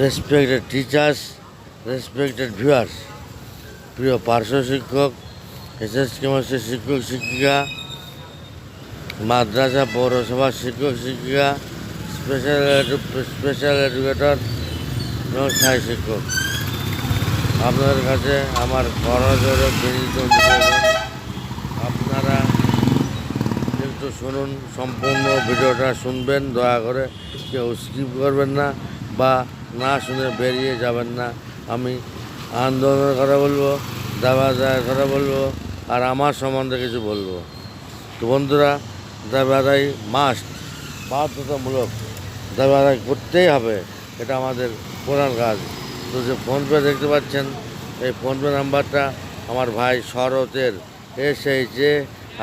Respected teachers respected viewers প্রিয় পার্শ্ব শিক্ষক এসএস কেমিস্ট্রি শিক্ষক, শিক্ষিকা, মাদ্রাসা পৌরসভার শিক্ষক, শিক্ষিকা স্পেশাল স্পেশাল এডুকেটর এবং স্থায়ী শিক্ষক। আপনাদের কাছে আমার করজোরে বিনীত আপনারা কিন্তু শুনুন, সম্পূর্ণ ভিডিওটা শুনবেন, দয়া করে কেউ স্কিপ করবেন না, বা না শুনে বেরিয়ে যাবেন না। আমি আন্দোলনের কথা বলব, দাবা দায়ের কথা বলব, আর আমার সম্বন্ধে কিছু বলব। তো বন্ধুরা দাবাদাই মাস্ট বাধ্যতামূলক দাবাদাই করতেই হবে, এটা আমাদের প্রধান কাজ। তো যে ফোনপে দেখতে পাচ্ছেন, এই ফোনপে নাম্বারটা আমার ভাই শরতের এস এইচ এ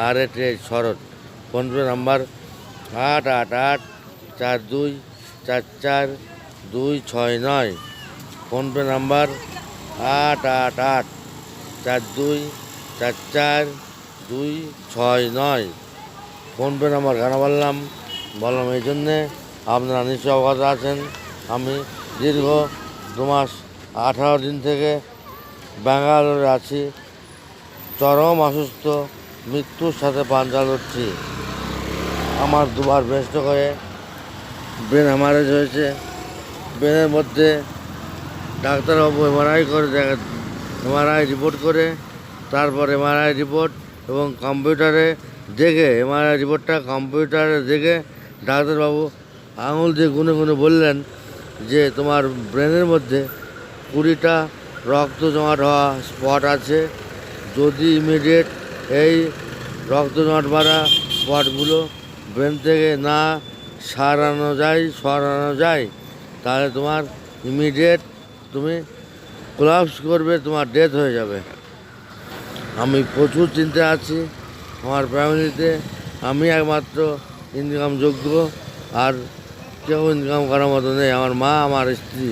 আর এট এইচ শরৎ। ফোনপে নাম্বার আট আট আট, চার দুই, চার চার দুই ছয় নয়। ফোনপে নাম্বার আট আট আট। চার দুই, চার চার, দুই ছয় নয়। ফোনপে নাম্বার কেন বললাম? বললাম এই জন্যে আপনারা নিশ্চয় অবগত আছেন। আমি দীর্ঘ দু মাস আঠারো দিন থেকে ব্যাঙ্গালোরে আছি। চরম অসুস্থ, মৃত্যুর সাথে পাঞ্জা লড়ছি। আমার দুবার ব্যস্ত করে ব্রেন হ্যামারেজ হয়েছে। ব্রেনের মধ্যে ডাক্তারবাবু এমআরআই করে দেখা, এমআরআই রিপোর্ট করে, তারপর এমআরআই রিপোর্ট এবং কম্পিউটারে দেখে, এমআরআই রিপোর্টটা কম্পিউটারে দেখে ডাক্তারবাবু আঙুল দিয়ে গুনে গুনে বললেন যে, তোমার ব্রেনের মধ্যে কুড়িটা রক্ত জমাট হওয়া স্পট আছে। যদি ইমিডিয়েট এই রক্ত জমাট বাড়া স্পটগুলো ব্রেন থেকে না সারানো যায়, সরানো যায় তাহলে তোমার ইমিডিয়েট তুমি কোলাপস করবে, তোমার ডেথ হয়ে যাবে। আমি প্রচুর চিন্তা আছি আমার ফ্যামিলিতে আমি একমাত্র ইনকাম যোগ্য আর কেউ ইনকাম করার মতো নেই। আমার মা, আমার স্ত্রী।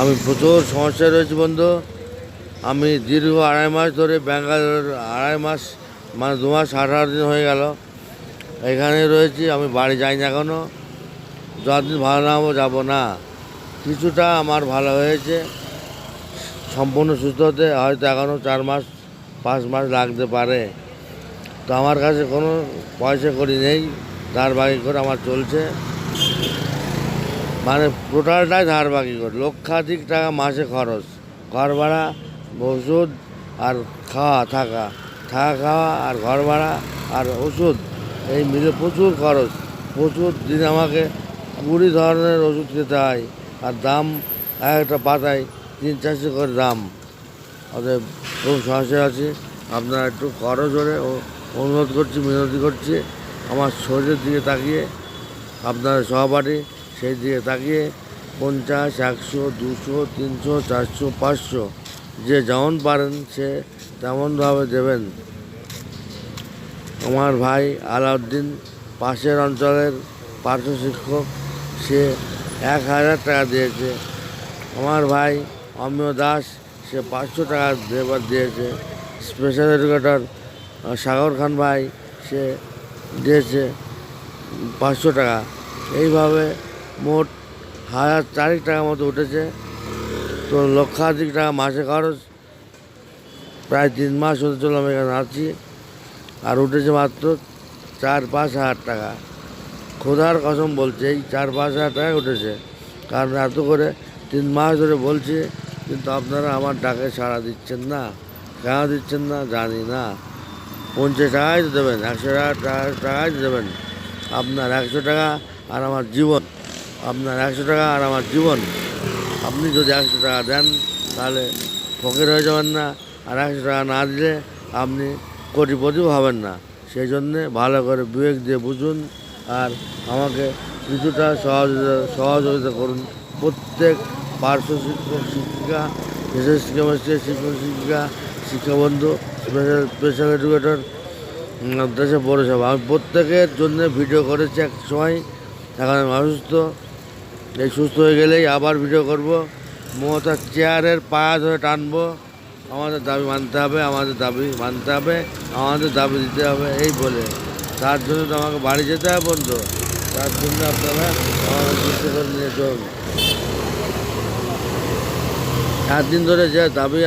আমি প্রচুর সমস্যায় রয়েছি বন্ধু। আমি দীর্ঘ আড়াই মাস ধরে ব্যাঙ্গালোর, আড়াই মাস মানে দু মাস আঠারো দিন হয়ে গেল। এখানে রয়েছি, আমি বাড়ি যাই না এখনও যতদিন ভালো না হব, যাব না। কিছুটা আমার ভালো হয়েছে। সম্পূর্ণ সুস্থ হতে, হয়তো এখনও চার মাস, পাঁচ মাস লাগতে পারে। তো আমার কাছে কোনো পয়সা করি নেই, ধার বাকি করে আমার চলছে। মানে টোটালটাই ধার বাকি করে, লক্ষাধিক টাকা মাসে খরচ। ঘর ভাড়া, ওষুধ আর খাওয়া, থাকা। থাকা, খাওয়া আর ঘর ভাড়া আর ওষুধ। এই মিলে প্রচুর খরচ। প্রচুর দিন আমাকে কুড়ি ধরনের ওষুধ খেতে হয়। আর দাম এক একটা পাতায় তিন চারশো করে দাম। অতএব খুব সমস্যা আছে। আপনারা একটু খরচ হলে ও, অনুরোধ করছি, মিনতি করছি। আমার শরীরের দিকে তাকিয়ে, আপনার সহপাঠী সেই দিকে তাকিয়ে, পঞ্চাশ, একশো, দুশো, তিনশো, চারশো, পাঁচশো, যে যেমন পারেন সে তেমনভাবে দেবেন। আমার ভাই আলাউদ্দিন পাশের অঞ্চলের পার্শ্ব শিক্ষক, সে এক হাজার টাকা দিয়েছে। আমার ভাই অমিয় দাস, সে পাঁচশো টাকা দেবার দিয়েছে। স্পেশাল এডুকেটর সাগর খান ভাই, সে দিয়েছে পাঁচশো টাকা। এইভাবে মোট হাজার চারিক টাকা মতো উঠেছে। তো লক্ষাধিক টাকা মাসে খরচ। প্রায় তিন মাস হতে চলো আমি এখানে আছি। আর উঠেছে মাত্র চার, পাঁচ হাজার টাকা। খোদার কসম বলছে, এই চার, পাঁচ হাজার টাকা উঠেছে। কারণ এত করে তিন মাস ধরে বলছে, কিন্তু আপনারা আমার ডাকে সাড়া দিচ্ছেন না। কেন দিচ্ছেন না জানি না। পঞ্চাশ টাকাই তো দেবেন, একশো টাকা টাকা- টাকাই তো দেবেন। আপনার একশো টাকা আর আমার জীবন। আপনার একশো টাকা আর আমার জীবন। আপনি যদি একশো টাকা দেন, তাহলে ফকির হয়ে যাবেন না। আর একশো টাকা না দিলে আপনি কোটিপতিও হবেন না। সেই জন্যে ভালো করে বিবেক দিয়ে বুঝুন আর আমাকে কিছুটা সহযোগিতা সহযোগিতা করুন। প্রত্যেক পার্শ্ব শিক্ষক, শিক্ষিকা, বিশেষ কেমিস্ট্রি শিক্ষক, শিক্ষিকা, শিক্ষাবন্ধু স্পেশাল স্পেশাল এডুকেটর দেশে পৌরসভা। আমি প্রত্যেকের জন্য ভিডিও করেছি এক সময়। এখন আমি অসুস্থ। এই সুস্থ হয়ে গেলেই আবার ভিডিও করব। মমতার চেয়ারের পায়া ধরে টানবো। আমাদের দাবি মানতে হবে, আমাদের দাবি মানতে হবে, আমাদের দাবি দিতে হবে, এই বলে। তার জন্য তো আমাকে বাড়ি যেতে হবে, বন্ধু। তার জন্য আপনারা আমাদের যুক্ত করে নিয়ে চলুন। চার দিন ধরে যে দাবি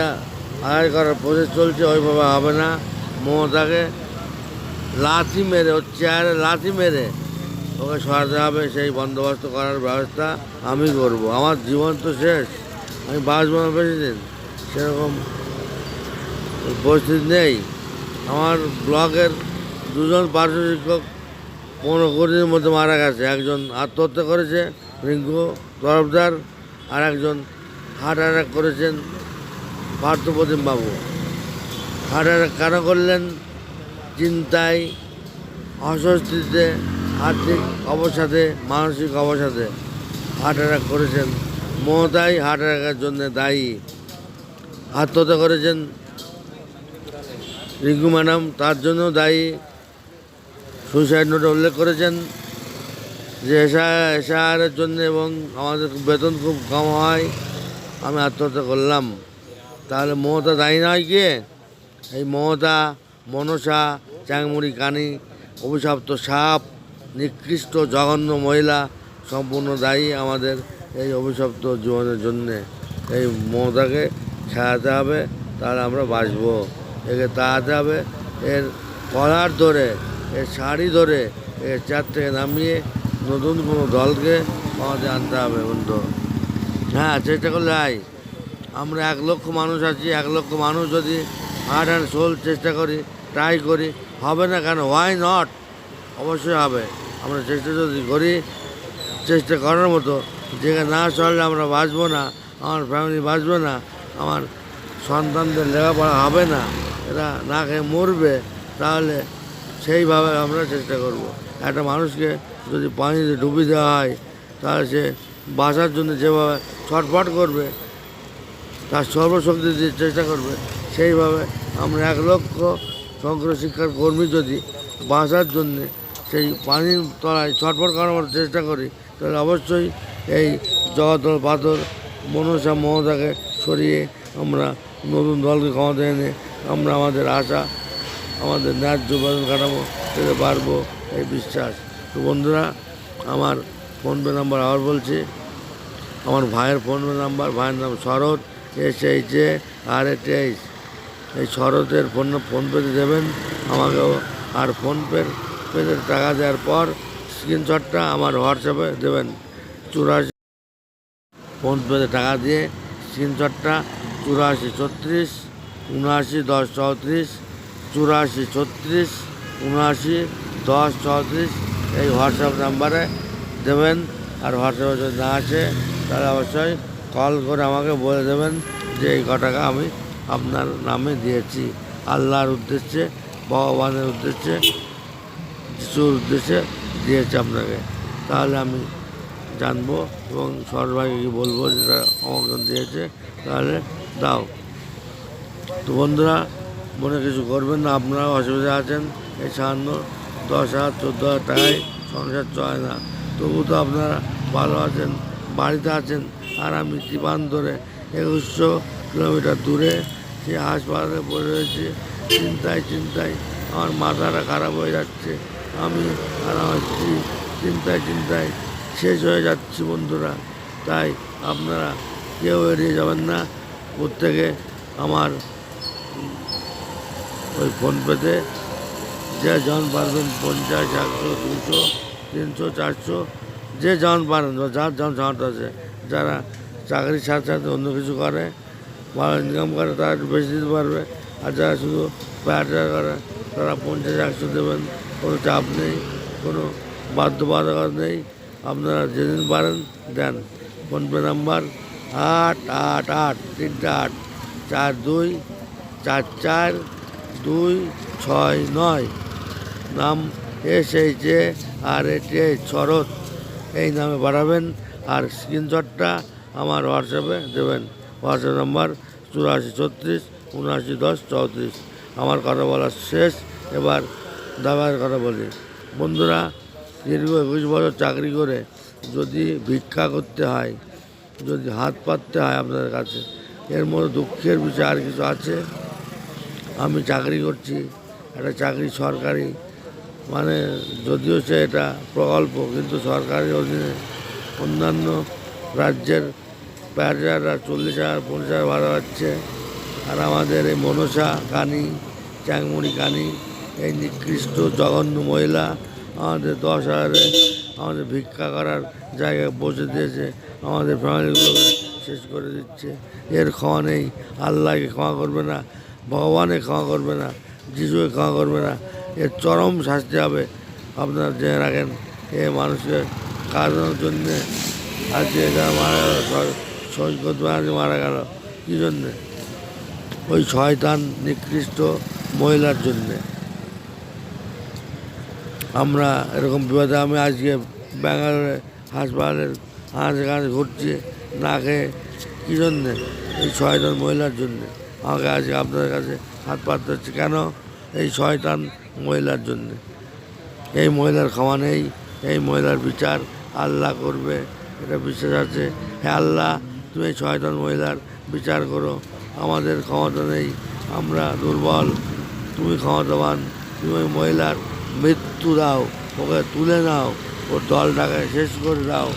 আদায় করার প্রসেস চলছে, ওইভাবে হবে না। মমতাকে লাথি মেরে, ওর চেয়ারে লাথি মেরে ওকে সরাতে হবে, সেই বন্দোবস্ত করার ব্যবস্থা আমি করব। আমার জীবন তো শেষ। আমি বাঁচবো বেশি দিন। সেরকম পরিস্থিতি নেই। আমার ব্লকের দুজন পার্শ্ব শিক্ষক পনেরো দিনের মধ্যে মারা গেছে। একজন আত্মহত্যা করেছে রিঙ্কু তরফদার আর একজন হার্ট অ্যাটাক করেছেন পার্থপ্রতিম বাবু। হার্ট অ্যাটাক কেন করলেন? চিন্তায়, অস্বস্তিতে, আর্থিক অবসাদে, মানসিক অবসাদে হার্ট অ্যাটাক করেছেন মমতাই। হার্ট অ্যাটাকের জন্য দায়ী। আত্মহত্যা করেছেন রিঙ্কু ম্যাডাম তার জন্য দায়ী। সুইসাইড নোটে উল্লেখ করেছেন যে এসা এসআরের জন্য এবং আমাদের বেতন খুব কম হয়, আমি আত্মহত্যা করলাম। তাহলে মমতা দায়ী নয় কি? এই মমতা, মনসা, চ্যাংমুড়ি, কানি, অভিশপ্ত সাপ, নিকৃষ্ট, জঘন্য মহিলা সম্পূর্ণ দায়ী আমাদের এই অভিশপ্ত জীবনের জন্যে। এই মমতাকে খেলাতে হবে, তাহলে আমরা বাঁচবো। একে তাড়াতে হবে এর কলার ধরে, এর শাড়ি ধরে, এর চার থেকে নামিয়ে নতুন কোনো দলকে আমাদের আনতে হবে বন্ধু। হ্যাঁ চেষ্টা করলে আয়। আমরা এক লক্ষ মানুষ আছি, এক লক্ষ মানুষ যদি হার্ট অ্যান্ড সোল চেষ্টা করি ট্রাই করি, হবে না কেন? ওয়াই নট অবশ্যই হবে। আমরা চেষ্টা যদি করি, চেষ্টা করার মতো, যেখানে না চললে আমরা বাঁচবো না, আমার ফ্যামিলি বাঁচবে না, আমার সন্তানদের লেখাপড়া হবে না। এরা না খেয়ে মরবে, তাহলে সেইভাবে আমরা চেষ্টা করব। একটা মানুষকে যদি পানিতে ডুবি দেওয়া হয়, তাহলে সে বাঁচার জন্য যেভাবে ছটফট করবে, তার সর্বশক্তি দিয়ে চেষ্টা করবে, সেইভাবে আমরা এক লক্ষ শঙ্কর শিক্ষার কর্মী যদি বাঁচার জন্যে সেই পানির তলায় ছটফট করার চেষ্টা করি, তাহলে অবশ্যই এই জগতল পাথর মনসা মমতাকে সরিয়ে আমরা নতুন দলকে ক্ষমতা এনে আমরা আমাদের আশা, আমাদের ন্যায্য বেতন কাঠামো পেতে পারব এই বিশ্বাস। তো বন্ধুরা, আমার ফোনপে নাম্বার আবার বলছি। আমার ভাইয়ের ফোনপে নাম্বার ভাইয়ের নাম শরৎ এস এইচ এ আর এ তেইশ এই শরতের ফোন ফোনপেতে দেবেন। আমাকেও আর ফোনপের পেতে টাকা দেওয়ার পর স্ক্রিনশটটা আমার হোয়াটসঅ্যাপে দেবেন। চুরাশি ফোনপেতে টাকা দিয়ে স্ক্রিনশটটা চুরাশি ছত্রিশ উনআশি, দশ, চৌত্রিশ, চুরাশি, ছত্রিশ, উনআশি, দশ, চৌত্রিশ। এই হোয়াটসঅ্যাপ নাম্বারে দেবেন। আর হোয়াটসঅ্যাপে যদি না আসে, তাহলে অবশ্যই কল করে আমাকে বলে দেবেন যে এই ক টাকা আমি আপনার নামে দিয়েছি। আল্লাহর উদ্দেশ্যে, ভগবানের উদ্দেশ্যে, যিশুর উদ্দেশ্যে দিয়েছে আপনাকে। তাহলে আমি জানব এবং সরভাইকে বলব যেটা আমাকে দিয়েছে। তাহলে দাও। তো বন্ধুরা, মনে কিছু করবেন না আপনারা অসুবিধা আছেন, এই সামান্য দশ হাজার, চোদ্দ হাজার টাকায় সংসার চলে না। তবু তো আপনারা ভালো আছেন, বাড়িতে আছেন, আর আমি ত্রিপান ধরে একুশশো কিলোমিটার দূরে সে হাসপাতালে পড়ে রয়েছে। চিন্তায় চিন্তায় আমার মাথাটা খারাপ হয়ে যাচ্ছে, আমি আর আমার স্ত্রী চিন্তায় চিন্তায় শেষ হয়ে যাচ্ছি বন্ধুরা। তাই আপনারা কেউ এড়িয়ে যাবেন না, প্রত্যেকে আমার ওই ফোনপেতে যে জন পারবেন পঞ্চাশ, একশো, দুশো, তিনশো, চারশো, যে জন পারেন যার জন সামর্থ্য আছে, যারা চাকরির সাথে সাথে অন্য কিছু করে ভালো ইনকাম করে, তারা একটু বেশি দিতে পারবে। আর যারা শুধু প্যাটা করে, তারা পঞ্চাশ, একশো দেবেন। কোনো চাপ নেই, কোনো বাধ্যবাধকতা নেই। আপনারা যেদিন পারেন, দেন। ফোনপে নাম্বার আট আট আট, তিনটা আট, চার দুই, চার চার দুই ছয় নয়। নাম এস এইচ এ আর এটি শরৎ। এই নামে বাড়াবেন আর স্ক্রিনশটটা আমার হোয়াটসঅ্যাপে দেবেন। হোয়াটসঅ্যাপ নাম্বার চুরাশি ছত্রিশ, উনআশি দশ, চৌত্রিশ। আমার কথা বলা শেষ। এবার দাবার কথা বলি। বন্ধুরা, দীর্ঘ একুশ বছর চাকরি করে যদি ভিক্ষা করতে হয়, যদি হাত পাততে হয় আপনাদের কাছে, এর মধ্যে দুঃখের বিষয় আর কিছু আছে? আমি চাকরি করছি, একটা চাকরি সরকারি। মানে যদিও সে এটা প্রকল্প, কিন্তু সরকারের অধীনে অন্যান্য রাজ্যের প্যারারা চল্লিশ হাজার, পঞ্চাশ হাজার ভাড়া আর আমাদের এই মনসা কানি চ্যাংমুড়ি কানি, এই নিকৃষ্ট জঘন্য মহিলা আমাদের দশ হাজারে আমাদের ভিক্ষা করার জায়গায় বসে দিয়েছে, আমাদের ফ্যামিলিগুলোকে শেষ করে দিচ্ছে। এর ক্ষমা নেই, আল্লাহকে ক্ষমা করবে না। ভগবানে ক্ষমা করবে না, যিশুকে ক্ষমা করবে না। এর চরম শাস্তি হবে আপনারা জেনে রাখেন এ মানুষকে কারণের জন্যে। আজকে এটা মারা গেল সৈকত ব্যানার্জি মারা গেল। কী জন্যে? ওই শয়তান নিকৃষ্ট মহিলার জন্যে। আমরা এরকম বিপদে আমি আজকে ব্যাঙ্গালোরে হাসপাতালের হাঁস কাছে ঘুরছি, না খেয়ে, কী জন্যে? এই শয়তান মহিলার জন্যে। আমাকে আজকে আপনাদের কাছে হাত পাততে হচ্ছে। কেন? এই শয়তান মহিলার জন্যে। এই মহিলার ক্ষমা নেই, এই মহিলার বিচার আল্লাহ করবে। এটা বিশ্বাস আছে। হ্যাঁ আল্লাহ, তুমি এই শয়তান মহিলার বিচার করো। আমাদের ক্ষমতা নেই, আমরা দুর্বল। তুমি ক্ষমতাবান, তুমি ওই মহিলার মৃত্যু দাও, ওকে তুলে নাও ওর দলটাকে শেষ করে দাও।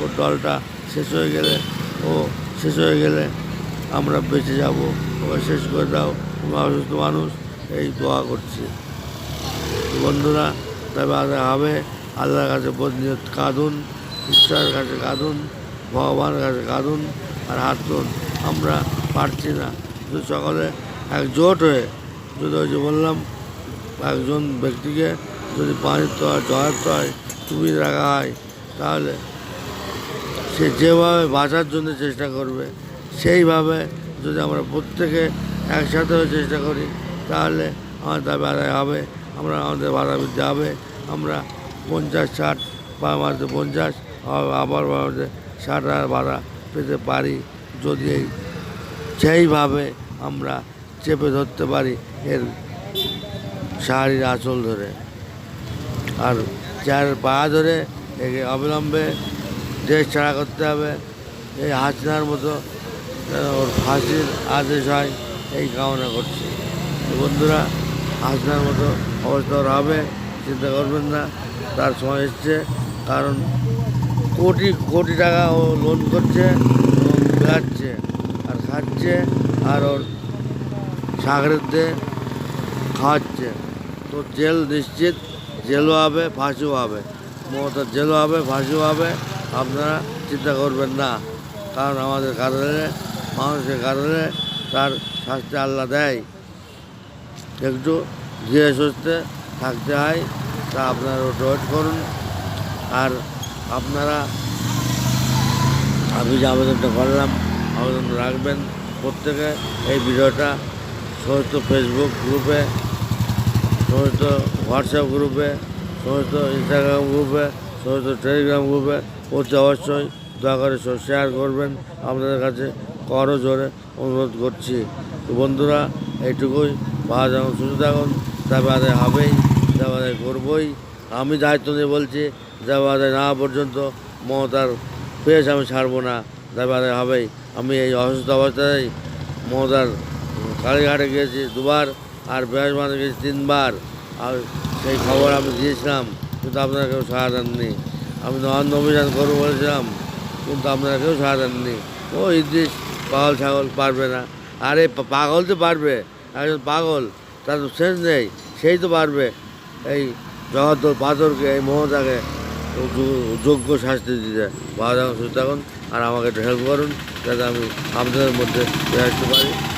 ওর দলটা শেষ হয়ে গেলে, ও শেষ হয়ে গেলে আমরা বেঁচে যাব। ওকে শেষ করে দাও তুমি অসুস্থ মানুষ, এই দোয়া করছি। বন্ধুরা, তবে আগে হবে আল্লাহর কাছে প্রতিনিয়ত কাঁদুন, ঈশ্বরের কাছে কাঁদুন, ভগবানের কাছে কাঁদুন, আর হাত আমরা পারছি না। শুধু সকলে একজোট হয়ে যদি ওই যে বললাম, একজন ব্যক্তিকে যদি পানির তলায় জলের তলায় চুপি রাখা হয়, তাহলে সে যেভাবে বাঁচার জন্য চেষ্টা করবে সেইভাবে যদি আমরা প্রত্যেকে একসাথে চেষ্টা করি, তাহলে আমাদের দাবি আদায় হবে, আমরা আমাদের বাধা বৃদ্ধি হবে, আমরা পঞ্চাশ ষাট বা আমাদের পঞ্চাশ আবার- আমাদের ষাট হাজার ভাড়া পেতে পারি যদি এই, সেইভাবে আমরা চেপে ধরতে পারি এর শাড়ির আঁচল ধরে। আর চার পা ধরে একে অবিলম্বে দেশ ছাড়া করতে হবে, এই হাসিনার মতো ওর ফাঁসির আদেশ হয়, এই কামনা করছি। বন্ধুরা, হাসিনার মতো অবস্থা ওর হবে, চিন্তা করবেন না, তার সময় এসছে। কারণ কোটি কোটি টাকা ও লোন করছে এবং বেড়াচ্ছে আর খাচ্ছে, আর ওর সাগরেরদের খাওয়াচ্ছে। তো জেল নিশ্চিত, জেলও হবে, ফাঁসিও হবে। মমতার জেলও হবে, ফাঁসিও হবে, আপনারা চিন্তা করবেন না। কারণ আমাদের কারণে মানুষের কারণে তার শাস্তি আল্লাহ দেয়। একটু ধীরে সুস্থে থাকতে হয়, তা আপনারা ওয়েট করুন। আর আপনারা আমি যে আবেদনটা করলাম, আবেদন রাখবেন প্রত্যেকে। এই ভিডিওটা সমস্ত ফেসবুক গ্রুপে সমস্ত হোয়াটসঅ্যাপ গ্রুপে সমস্ত ইনস্টাগ্রাম গ্রুপে সমস্ত টেলিগ্রাম গ্রুপে অতি অবশ্যই দয়া করে শেয়ার করবেন। আপনাদের কাছে করো জোরে অনুরোধ করছি। তো বন্ধুরা, এইটুকুই। ভালো যেমন সুস্থ থাকুন। আদায় হবেই তবে আদায় করবই। আমি দায়িত্ব নিয়ে বলছি আদায় না পর্যন্ত মমতার পেশ আমি ছাড়বো না। আদায় হবেই। আমি এই অসুস্থ অবস্থায় মমতার কালীঘাটে গিয়েছি দুবার আর বৃহস্পতি গেছি তিনবার। আর সেই খবর আমি দিয়েছিলাম, কিন্তু আপনারা কেউ সাড়া দেননি। আমি নবান্ন অভিযান করব বলেছিলাম, কিন্তু আপনারা কেউ সাড়া দেননি। ও ইদ্রিস পাগল ছাগল পারবে না। আরে পাগল তো পারবে। একজন পাগল, তার তো শেষ নেই, সেই তো পারবে। এই জগদ্দল পাথরকে, এই মমতাকে যো- যোগ্য শাস্তি দিতে। ভালো থাকুন সুস্থ থাকুন আর আমাকে একটু হেল্প করুন, যাতে আমি আপনাদের মধ্যে আসতে পারি।